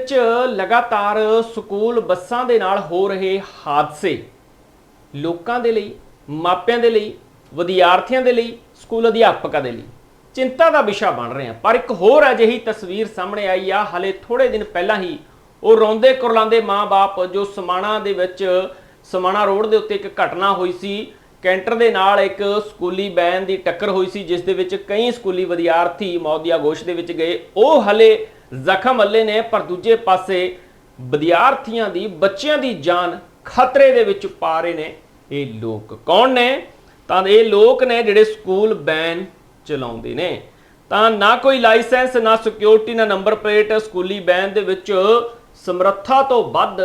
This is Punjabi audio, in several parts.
ਵਿੱਚ ਲਗਾਤਾਰ ਸਕੂਲ ਬੱਸਾਂ ਦੇ ਨਾਲ ਹੋ ਰਹੇ ਹਾਦਸੇ। ਲੋਕਾਂ ਦੇ ਲਈ, ਮਾਪਿਆਂ ਦੇ ਲਈ, ਵਿਦਿਆਰਥੀਆਂ ਦੇ ਲਈ, ਸਕੂਲ ਅਧਿਆਪਕਾਂ ਦੇ ਲਈ। ਚਿੰਤਾ ਦਾ ਵਿਸ਼ਾ ਬਣ ਰਹੇ। ਆ ਪਰ ਇੱਕ ਹੋਰ ਅਜਿਹੀ ਤਸਵੀਰ ਸਾਹਮਣੇ ਆਈ ਆ। ਹਲੇ ਥੋੜੇ ਦਿਨ ਪਹਿਲਾਂ ਹੀ ਉਹ ਰੋਂਦੇ ਕੁਰਲਾਉਂਦੇ ਮਾਂ-ਬਾਪ ਜੋ ਸਮਾਣਾ ਦੇ ਵਿੱਚ, ਸਮਾਣਾ ਰੋਡ ਦੇ ਉੱਤੇ ਇੱਕ ਘਟਨਾ ਹੋਈ ਸੀ। ਕੈਂਟਰ ਦੇ ਨਾਲ ਇੱਕ ਸਕੂਲੀ ਵੈਨ ਦੀ ਟੱਕਰ ਹੋਈ ਸੀ, ਜਿਸ ਦੇ ਵਿੱਚ ਕਈ ਸਕੂਲੀ ਵਿਦਿਆਰਥੀ ਮੌਤ ਦੀ ਆਗੋਸ਼ ਦੇ ਵਿੱਚ ਗਏ। ਉਹ ਹਲੇ ਜ਼ਖਮ ਹੱਲੇ ਨੇ, ਪਰ ਦੂਜੇ ਪਾਸੇ ਵਿਦਿਆਰਥੀਆਂ ਦੀ, ਬੱਚਿਆਂ ਦੀ ਜਾਨ ਖਤਰੇ ਦੇ ਵਿੱਚ ਪਾ ਰਹੇ ਨੇ ਇਹ ਲੋਕ। ਕੌਣ ਨੇ? ਤਾਂ ਇਹ ਲੋਕ ਨੇ ਜਿਹੜੇ ਸਕੂਲ ਬੈਨ ਚਲਾਉਂਦੇ ਨੇ। ਤਾਂ ਨਾ ਕੋਈ ਲਾਇਸੈਂਸ, ਨਾ ਸਿਕਿਉਰਿਟੀ, ਨਾ ਨੰਬਰ ਪਲੇਟ ਸਕੂਲੀ ਬੈਨ ਦੇ ਵਿੱਚ ਸਮਰੱਥਾ ਤੋਂ ਵੱਧ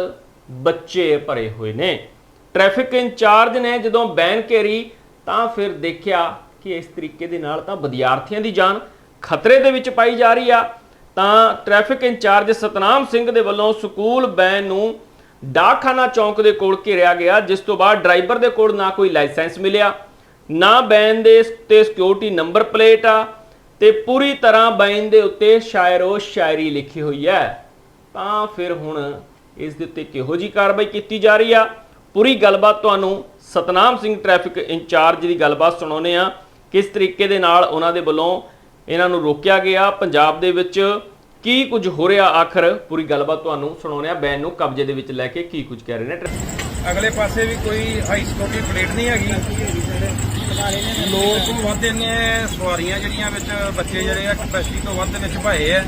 ਬੱਚੇ ਭਰੇ ਹੋਏ ਨੇ। ਟ੍ਰੈਫਿਕ ਇੰਚਾਰਜ ਨੇ ਜਦੋਂ ਬੈਨ ਘੇਰੀ, ਤਾਂ ਫਿਰ ਦੇਖਿਆ ਕਿ ਇਸ ਤਰੀਕੇ ਦੇ ਨਾਲ ਤਾਂ ਵਿਦਿਆਰਥੀਆਂ ਦੀ ਜਾਨ ਖਤਰੇ ਦੇ ਵਿੱਚ ਪਾਈ ਜਾ ਰਹੀ ਆ। ਤਾਂ ਟ੍ਰੈਫਿਕ ਇੰਚਾਰਜ ਸਤਨਾਮ ਸਿੰਘ ਦੇ ਵੱਲੋਂ ਸਕੂਲ ਬੈਨ ਨੂੰ ਡਾਕਖਾਨਾ ਚੌਂਕ ਦੇ ਕੋਲ ਘੇਰਿਆ ਗਿਆ, ਜਿਸ ਤੋਂ ਬਾਅਦ ਡਰਾਈਵਰ ਦੇ ਕੋਲ ਨਾ ਕੋਈ ਲਾਇਸੈਂਸ ਮਿਲਿਆ, ਨਾ ਬੈਨ ਦੇ ਤੇ ਸਿਕਿਉਰਿਟੀ ਨੰਬਰ ਪਲੇਟ ਆ, ਤੇ ਪੂਰੀ ਤਰ੍ਹਾਂ ਬੈਨ ਦੇ ਉੱਤੇ ਸ਼ਾਇਰੋ ਸ਼ਾਇਰੀ ਲਿਖੀ ਹੋਈ ਹੈ। ਤਾਂ ਫਿਰ ਹੁਣ ਇਸ ਦੇ ਉੱਤੇ ਕਿਹੋ ਜੀ ਕਾਰਵਾਈ ਕੀਤੀ ਜਾ ਰਹੀ ਆ? ਪੂਰੀ ਗੱਲਬਾਤ ਤੁਹਾਨੂੰ ਸਤਨਾਮ ਸਿੰਘ ਟ੍ਰੈਫਿਕ ਇੰਚਾਰਜ ਦੀ ਗੱਲਬਾਤ ਸੁਣਾਉਨੇ ਆ ਕਿਸ ਤਰੀਕੇ ਦੇ ਨਾਲ ਉਹਨਾਂ ਦੇ ਵੱਲੋਂ ਇਹਨਾਂ ਨੂੰ ਰੋਕਿਆ ਗਿਆ। ਪੰਜਾਬ ਦੇ ਵਿੱਚ ਕੀ ਕੁਝ ਹੋ ਰਿਹਾ? ਆਖਰ ਪੂਰੀ ਗੱਲਬਾਤ ਤੁਹਾਨੂੰ ਸੁਣਾਉਨੇ ਆ ਬੈਨ ਨੂੰ ਕਬਜ਼ੇ ਦੇ ਵਿੱਚ ਲੈ ਕੇ ਕੀ ਕੁਝ ਕਹਿ ਰਹੇ ਨੇ। ਅਗਲੇ ਪਾਸੇ ਵੀ ਕੋਈ ਹਾਈ ਸਿਕਿਉਰਿਟੀ ਪਲੇਟ ਨਹੀਂ ਹੈਗੀ। ਲੋੜ ਵੱਧ ਇਹਨੇ ਸਵਾਰੀਆਂ ਜਿਹੜੀਆਂ ਵਿੱਚ ਬੱਚੇ ਜਿਹੜੇ ਆ ਕਪੈਸਿਟੀ ਤੋਂ ਵੱਧ ਵਿੱਚ ਭਾਏ ਆ।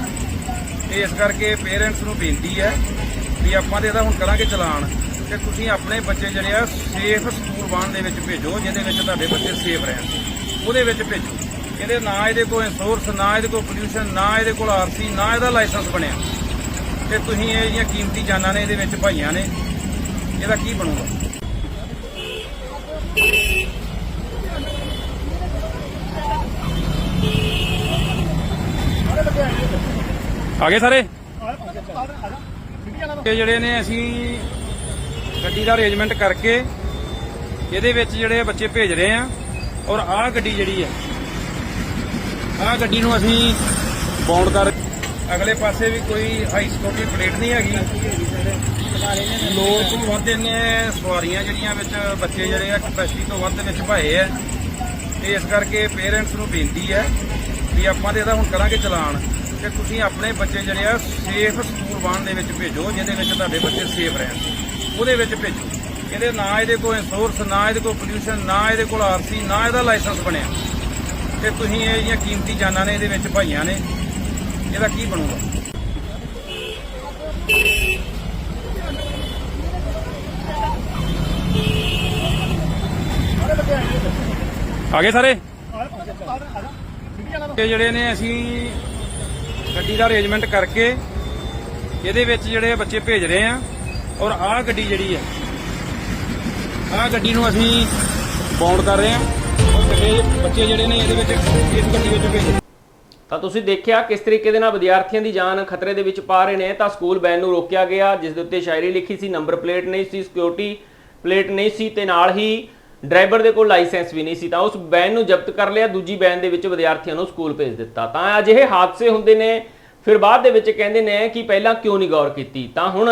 ਤੇ ਇਸ ਕਰਕੇ ਪੇਰੈਂਟਸ ਨੂੰ ਬੇਨਤੀ ਹੈ ਵੀ ਆਪਾਂ ਤੇ ਇਹਦਾ ਹੁਣ ਕਰਾਂਗੇ ਚਲਾਨ ਕਿ ਤੁਸੀਂ ਆਪਣੇ ਬੱਚੇ ਜਿਹੜੇ ਆ ਸੇਫ ਸਕੂਲ ਵਾਹਨ ਦੇ ਵਿੱਚ ਭੇਜੋ, ਜਿਹਦੇ ਵਿੱਚ ਤੁਹਾਡੇ ਬੱਚੇ ਸੇਫ ਰਹਿਣ। ਉਹਦੇ ਵਿੱਚ ਭੇਜੋ। ਇਹਦੇ ਨਾ ਇਹਦੇ ਕੋਲ ਇੰਸ਼ੋਰੈਂਸ ਨਾ ਇਹਦੇ ਕੋਲ ਪੋਲਿਊਸ਼ਨ ਨਾ ਇਹਦੇ ਕੋਲ ਆਰਸੀ ਨਾ ਇਹਦਾ ਲਾਇਸੈਂਸ ਬਣਿਆ। ਤੇ ਤੁਸੀਂ ਇਹ ਜਿਹੜੀਆਂ ਕੀਮਤੀ ਜਾਨਾਂ ਨੇ, ਇਹਦੇ ਵਿੱਚ ਭਾਈਆਂ ਨੇ, ਇਹਦਾ ਕੀ ਬਣੂਗਾ? ਆ ਗਏ ਸਾਰੇ? ਇਹ ਜਿਹੜੇ ਨੇ, ਅਸੀਂ ਗੱਡੀ ਦਾ ਅਰੇਂਜਮੈਂਟ ਕਰਕੇ, ਇਹਦੇ ਵਿੱਚ ਜਿਹੜੇ ਬੱਚੇ ਭੇਜ ਰਹੇ ਆ, ਔਰ ਆਹ ਗੱਡੀ ਜਿਹੜੀ ਹੈ ਆਹ ਗੱਡੀ ਨੂੰ ਅਸੀਂ ਬਾਉਂਡ ਕਰ ਅਗਲੇ ਪਾਸੇ ਵੀ ਕੋਈ ਹਾਈ ਸਿਕਿਉਰਿਟੀ ਪਲੇਟ ਨਹੀਂ ਹੈਗੀ। ਲੋੜ ਤੋਂ ਵੱਧ ਇਹਨੇ ਸਵਾਰੀਆਂ ਜਿਹੜੀਆਂ ਵਿੱਚ ਬੱਚੇ ਜਿਹੜੇ ਆ ਕਪੈਸਿਟੀ ਤੋਂ ਵੱਧ ਵਿੱਚ ਭਾਏ ਆ। ਤੇ ਇਸ ਕਰਕੇ ਪੇਰੈਂਟਸ ਨੂੰ ਬੇਨਤੀ ਹੈ ਵੀ ਆਪਾਂ ਤੇ ਇਹਦਾ ਹੁਣ ਕਰਾਂਗੇ ਚਲਾਨ ਕਿ ਤੁਸੀਂ ਆਪਣੇ ਬੱਚੇ ਜਿਹੜੇ ਆ ਸੇਫ ਸਕੂਲ ਵਾਹਨ ਦੇ ਵਿੱਚ ਭੇਜੋ, ਜਿਹਦੇ ਵਿੱਚ ਤੁਹਾਡੇ ਬੱਚੇ ਸੇਫ ਰਹਿਣ। ਉਹਦੇ ਵਿੱਚ ਭੇਜੋ। ਇਹਦੇ ਨਾ ਇਹਦੇ ਕੋਲ ਇੰਸ਼ੋਰੈਂਸ ਨਾ ਇਹਦੇ ਕੋਲ ਪੋਲਿਊਸ਼ਨ ਨਾ ਇਹਦੇ ਕੋਲ ਆਰਸੀ ਨਾ ਇਹਦਾ ਲਾਇਸੈਂਸ ਬਣਿਆ। ਤੇ ਤੁਸੀਂ ਇਹ ਜਿਹੜੀਆਂ ਕੀਮਤੀ ਜਾਨਾਂ ਨੇ ਇਹਦੇ ਵਿੱਚ ਭਾਈਆਂ ਨੇ ਇਹਦਾ ਕੀ ਬਣੂਗਾ? ਆਗੇ ਸਾਰੇ? ਇਹ ਜਿਹੜੇ ਨੇ ਅਸੀਂ ਗੱਡੀ ਦਾ ਅਰੇਂਜਮੈਂਟ ਕਰਕੇ ਇਹਦੇ ਵਿੱਚ ਜਿਹੜੇ ਬੱਚੇ ਭੇਜ ਰਹੇ ਆ ਔਰ ਆਹ ਗੱਡੀ ਜਿਹੜੀ ਹੈ ਆਹ ਗੱਡੀ ਨੂੰ ਅਸੀਂ ਬਾਉਂਡ ਕਰ ਰਹੇ ਆ। ਔਰ ਬੱਚੇ ਜਿਹੜੇ ਨੇ ਇਹਦੇ ਵਿੱਚ ਇਸ ਗੱਡੀ ਵਿੱਚ ਭੇਜ ਤਾਂ ਤੁਸੀਂ ਦੇਖਿਆ ਕਿਸ ਤਰੀਕੇ ਦੇ ਨਾਲ ਵਿਦਿਆਰਥੀਆਂ ਦੀ ਜਾਨ ਖਤਰੇ ਦੇ ਵਿੱਚ ਪਾ ਰਹੇ ਨੇ? ਤਾਂ ਸਕੂਲ ਵੈਨ ਨੂੰ ਰੋਕਿਆ ਗਿਆ, ਜਿਸ ਦੇ ਉੱਤੇ ਸ਼ਾਇਰੀ ਲਿਖੀ ਸੀ, ਨੰਬਰ ਪਲੇਟ ਨਹੀਂ ਸੀ, ਸਿਕਿਉਰਿਟੀ ਪਲੇਟ ਨਹੀਂ ਸੀ ਤੇ ਨਾਲ ਹੀ ਡਰਾਈਵਰ ਦੇ ਕੋਲ ਲਾਇਸੈਂਸ ਵੀ ਨਹੀਂ ਸੀ। ਤਾਂ ਉਸ ਵੈਨ ਨੂੰ ਜ਼ਬਤ ਕਰ ਲਿਆ, ਦੂਜੀ ਵੈਨ ਦੇ ਵਿੱਚ ਵਿਦਿਆਰਥੀਆਂ ਨੂੰ ਸਕੂਲ ਭੇਜ ਦਿੱਤਾ। ਤਾਂ ਅਜਿਹੇ ਹਾਦਸੇ ਹੁੰਦੇ ਨੇ। ਫਿਰ ਬਾਅਦ ਦੇ ਵਿੱਚ ਕਹਿੰਦੇ ਨੇ ਕਿ ਪਹਿਲਾਂ ਕਿਉਂ ਨਹੀਂ ਗੌਰ ਕੀਤੀ? ਤਾਂ ਹੁਣ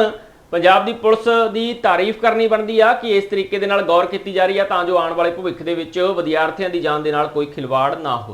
ਪੰਜਾਬ ਦੀ ਪੁਲਿਸ ਦੀ ਤਾਰੀਫ ਕਰਨੀ ਬਣਦੀ ਆ ਕਿ ਇਸ ਤਰੀਕੇ ਦੇ ਨਾਲ ਗੌਰ ਕੀਤੀ ਜਾ ਰਹੀ ਆ ਤਾਂ ਜੋ ਆਉਣ ਵਾਲੇ ਭਵਿੱਖ ਦੇ ਵਿੱਚ ਵਿਦਿਆਰਥੀਆਂ ਦੀ ਜਾਨ ਦੇ ਨਾਲ ਕੋਈ ਖਿਲਵਾੜ ਨਾ ਹੋ